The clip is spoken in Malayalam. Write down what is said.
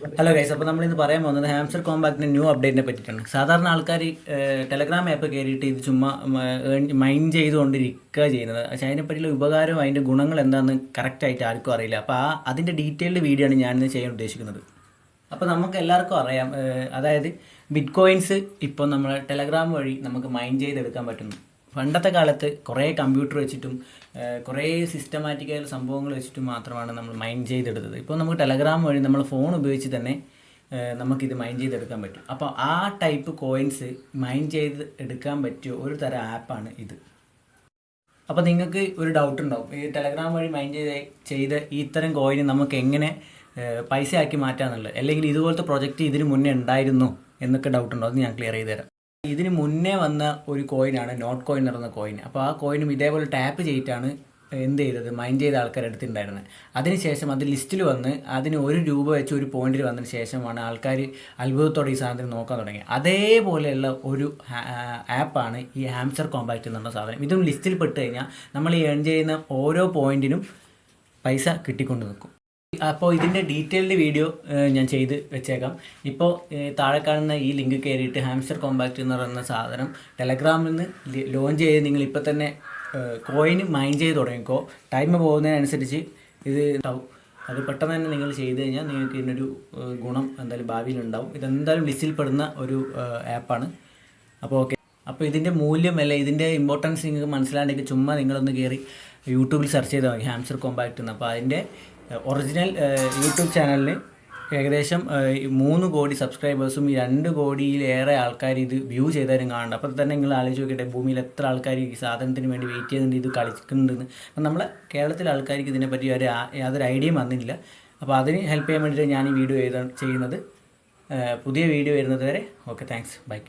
ഹലോ ഗൈസ് അപ്പോൾ നമ്മളിന്ന് പറയാൻ പോകുന്നത് ഹാംസ്റ്റർ കോമ്പാക്റ്റിന്റെ ന്യൂ അപ്ഡേറ്റിനെ പറ്റിയിട്ടാണ്. സാധാരണ ആൾക്കാർ ടെലഗ്രാം ആപ്പ് കയറിയിട്ട് ഇത് ചുമ്മാ മൈൻഡ് ചെയ്തുകൊണ്ടിരിക്കുക ചെയ്യുന്നത്. പക്ഷേ അതിനെപ്പറ്റിയുള്ള ഉപകാരവും അതിന്റെ ഗുണങ്ങൾ എന്താണെന്ന് കറക്റ്റായിട്ട് ആർക്കും അറിയില്ല. അപ്പോൾ ആ അതിന്റെ ഡീറ്റെയിൽഡ് വീഡിയോ ആണ് ഞാനിന്ന് ചെയ്യാൻ ഉദ്ദേശിക്കുന്നത്. അപ്പോൾ നമുക്ക് എല്ലാവർക്കും അറിയാം അതായത് ബിറ്റ് കോയിൻസ് ഇപ്പോൾ നമ്മൾ ടെലഗ്രാം വഴി നമുക്ക് മൈൻഡ് ചെയ്തെടുക്കാൻ പറ്റുന്നു. പണ്ടത്തെ കാലത്ത് കുറേ കമ്പ്യൂട്ടർ വെച്ചിട്ടും കുറേ സിസ്റ്റമാറ്റിക്കായ സംഭവങ്ങൾ വെച്ചിട്ടും മാത്രമാണ് നമ്മൾ മൈൻഡ് ചെയ്തെടുത്തത്. ഇപ്പോൾ നമുക്ക് ടെലഗ്രാം വഴി നമ്മൾ ഫോൺ ഉപയോഗിച്ച് തന്നെ നമുക്കിത് മൈൻഡ് ചെയ്തെടുക്കാൻ പറ്റും. അപ്പോൾ ആ ടൈപ്പ് കോയിൻസ് മൈൻഡ് ചെയ്ത് എടുക്കാൻ പറ്റിയ ഒരു തരം ആപ്പാണ് ഇത്. അപ്പോൾ നിങ്ങൾക്ക് ഒരു ഡൗട്ട് ഉണ്ടാവും. ഈ ടെലഗ്രാം വഴി മൈൻഡ് ചെയ്ത് ചെയ്ത ഇത്തരം കോയിൻ നമുക്ക് എങ്ങനെ പൈസയാക്കി മാറ്റാന്നുള്ളത്? അല്ലെങ്കിൽ ഇതുപോലത്തെ പ്രൊജക്റ്റ് ഇതിന് മുന്നേ ഉണ്ടായിരുന്നു എന്നൊക്കെ ഡൗട്ട് ഉണ്ടോ? അത് ഞാൻ ക്ലിയർ ചെയ്ത് തരാം. ഇതിന് മുന്നേ വന്ന ഒരു കോയിനാണ് നോട്ട് കോയിൻ എന്ന് കോയിൻ അപ്പോൾ ആ കോയിനും ഇതേപോലെ ടാപ്പ് ചെയ്തിട്ടാണ് എന്ത് ചെയ്തത്? മൈൻഡ് ചെയ്ത ആൾക്കാർ എടുത്തിട്ടുണ്ടായിരുന്നത് അതിനുശേഷം അത് ലിസ്റ്റിൽ വന്ന് അതിന് ഒരു രൂപ വെച്ച് ഒരു പോയിന്റിൽ വന്നതിന് ശേഷമാണ് ആൾക്കാർ അത്ഭുതത്തോടെ ഈ സാധനത്തിന് നോക്കാൻ തുടങ്ങി അതേപോലെയുള്ള ഒരു ആപ്പാണ് ഈ ഹാംസർ കോമ്പാക്റ്റ് എന്നുള്ള സാധനം. ഇതും ലിസ്റ്റിൽ പെട്ട് കഴിഞ്ഞാൽ നമ്മൾ ഈ ഏൺ ചെയ്യുന്ന ഓരോ പോയിന്റിനും പൈസ കിട്ടിക്കൊണ്ട് നിൽക്കും. അപ്പോൾ ഇതിന്റെ ഡീറ്റെയിൽഡ് വീഡിയോ ഞാൻ ചെയ്ത് വെച്ചേക്കാം. ഇപ്പോൾ താഴെ കാണുന്ന ഈ ലിങ്ക് കയറിയിട്ട് ഹാംസ്റ്റർ കോമ്പാക്റ്റ് എന്ന് പറയുന്ന സാധനം ടെലഗ്രാമിൽ നിന്ന് ലോഞ്ച് ചെയ്ത് നിങ്ങൾ ഇപ്പോൾ തന്നെ കോയിൻ മൈൻ ചെയ്ത് തുടങ്ങിക്കോ ടൈം പോകുന്നതിനനുസരിച്ച് ഇത് ഉണ്ടാവും. അത് പെട്ടെന്ന് തന്നെ നിങ്ങൾ ചെയ്ത് കഴിഞ്ഞാൽ നിങ്ങൾക്ക് ഇതിനൊരു ഗുണം എന്തായാലും ഭാവിയിലുണ്ടാവും ഇതെന്തായാലും ലിസ്റ്റിൽ പെടുന്ന ഒരു ആപ്പാണ് അപ്പോൾ ഓക്കെ അപ്പോൾ ഇതിന്റെ മൂല്യം അല്ലെ ഇതിന്റെ ഇമ്പോർട്ടൻസ് നിങ്ങൾക്ക് മനസ്സിലാണ്ടെങ്കിൽ ചുമ്മാ നിങ്ങളൊന്ന് കയറി യൂട്യൂബിൽ സെർച്ച് ചെയ്താൽ മതി ഹാംസർ കോമ്പാക്റ്റ് എന്ന് അപ്പോൾ അതിന്റെ ഒറിജിനൽ യൂട്യൂബ് ചാനലിന് ഏകദേശം മൂന്ന് കോടി സബ്സ്ക്രൈബേഴ്സും രണ്ട് കോടിയിലേറെ ആൾക്കാർ ഇത് വ്യൂ ചെയ്താലും കാണുന്നുണ്ട്. അപ്പോൾ തന്നെ നിങ്ങൾ ആലോചിച്ച് നോക്കിയിട്ട് ഭൂമിയിൽ എത്ര ആൾക്കാർ ഈ സാധനത്തിന് വേണ്ടി വെയിറ്റ് ചെയ്യുന്നുണ്ട് ഇത് കളിക്കുന്നുണ്ടെന്ന്. അപ്പം നമ്മളെ കേരളത്തിലെ ആൾക്കാർക്ക് ഇതിനെപ്പറ്റി ഒരു യാതൊരു ഐഡിയയും വന്നില്ല. അപ്പോൾ അതിന് ഹെൽപ്പ് ചെയ്യാൻ വേണ്ടിയിട്ട് ഞാൻ ഈ വീഡിയോ ചെയ്ത ചെയ്യുന്നത് പുതിയ വീഡിയോ വരുന്നത് വരെ. Okay thanks by